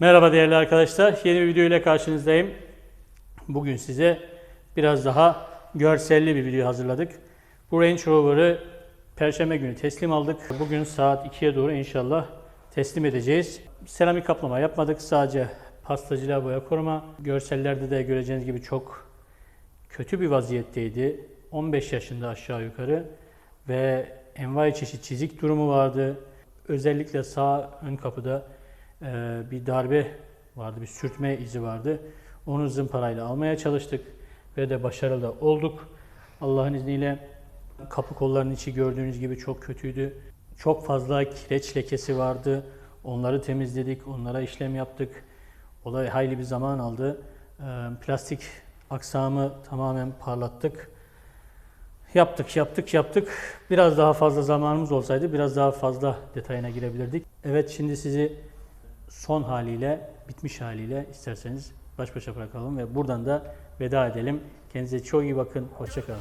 Merhaba değerli arkadaşlar. Yeni bir video ile karşınızdayım. Bugün size biraz daha görselli bir video hazırladık. Bu Range Rover'ı Perşembe günü teslim aldık. Bugün saat 2'ye doğru inşallah teslim edeceğiz. Seramik kaplama yapmadık. Sadece pastacılığa boya koruma. Görsellerde de göreceğiniz gibi çok kötü bir vaziyetteydi. 15 yaşında aşağı yukarı ve envai çeşit çizik durumu vardı. Özellikle sağ ön kapıda e, bir darbe vardı, bir sürtme izi vardı. Onu zımparayla almaya çalıştık ve de başarılı olduk. Allah'ın izniyle kapı kollarının içi gördüğünüz gibi çok kötüydü. Çok fazla kireç lekesi vardı. Onları temizledik, onlara işlem yaptık. O da hayli bir zaman aldı. E, Plastik aksamı tamamen parlattık. Yaptık, yaptık, yaptık. Biraz daha fazla zamanımız olsaydı biraz daha fazla detayına girebilirdik. Evet şimdi sizi son haliyle, bitmiş haliyle isterseniz baş başa bırakalım ve buradan da veda edelim. Kendinize çok iyi bakın. Hoşçakalın.